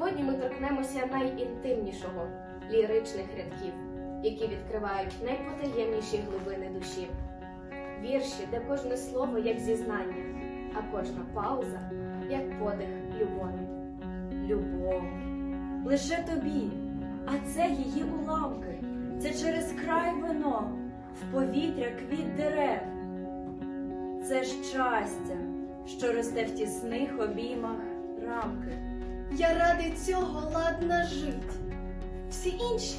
Сьогодні ми торкнемося найінтимнішого ліричних рядків, які відкривають найпотаємніші глибини душі. Вірші, де кожне слово як зізнання, а кожна пауза як подих любові. Любов. Лише тобі, а це її уламки. Це через край вино, в повітря квіт дерев. Це щастя, що росте в тісних обіймах рамки. Я ради цього ладна жить. Всі інші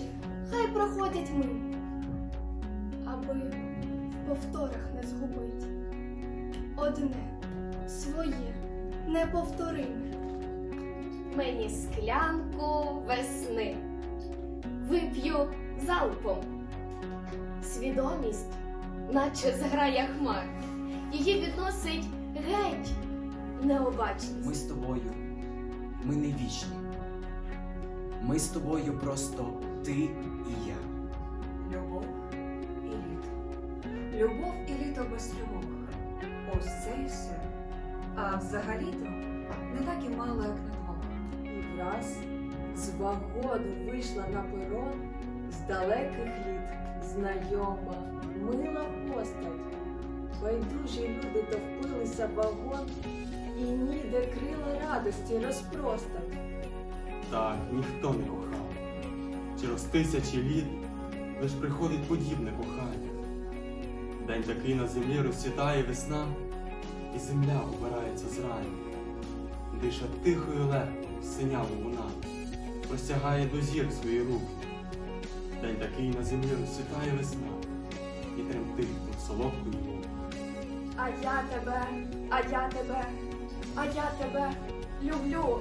хай проходять мимо, аби в повторах не згубить. Одне своє неповториме. Мені склянку весни. Вип'ю залпом. Свідомість, наче зграя хмар, її відносить геть необачність. Ми з тобою, ми не вічні. Ми з тобою просто ти і я. Любов і літо. Любов і літо без тривог. Ось це і все. А взагалі-то не так і мало, як на двох. І враз з вагону вийшла на перон з далеких літ знайома, мила постать. Байдужі люди довпилися в вагон, і ніде крила радості розпростать. Так ніхто не кохав. Через тисячі літ лиш приходить подібне кохання. День такий на землі розцвітає весна, і земля убирається зрання. Дише тихою легко, синяву луна, простягає до зір свої руки. День такий на землі розцвітає весна, і тремтить над солодкою. А я тебе, а я тебе, а я тебе люблю.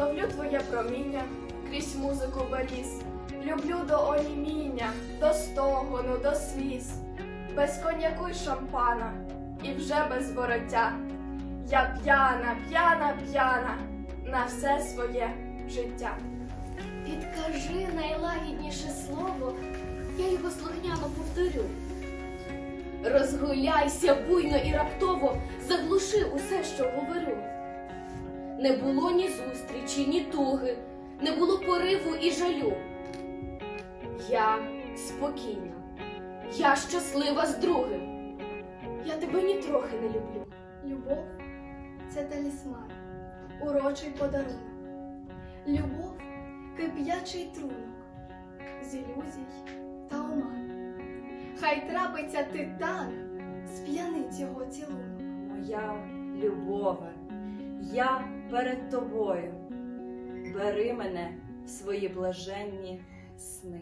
Ловлю твоє проміння крізь музику беріз. Люблю до оніміння, до стогону, до сліз, без коньяку й шампана, і вже без вороття. Я п'яна, п'яна, п'яна на все своє життя. Підкажи найлагідніше слово, я його слухняно повторю. Розгуляйся буйно і раптово, заглуши усе, що говорю. Не було ні зустрічі, ні туги, не було пориву і жалю. Я спокійна, я щаслива з другим. Я тебе нітрохи не люблю. Любов це талісман, урочий подарунок. Любов кип'ячий трунок з ілюзій та оман. Хай трапиться титан, сп'янить його цілунок. Моя любове, я перед тобою. Бери мене в свої блаженні сни.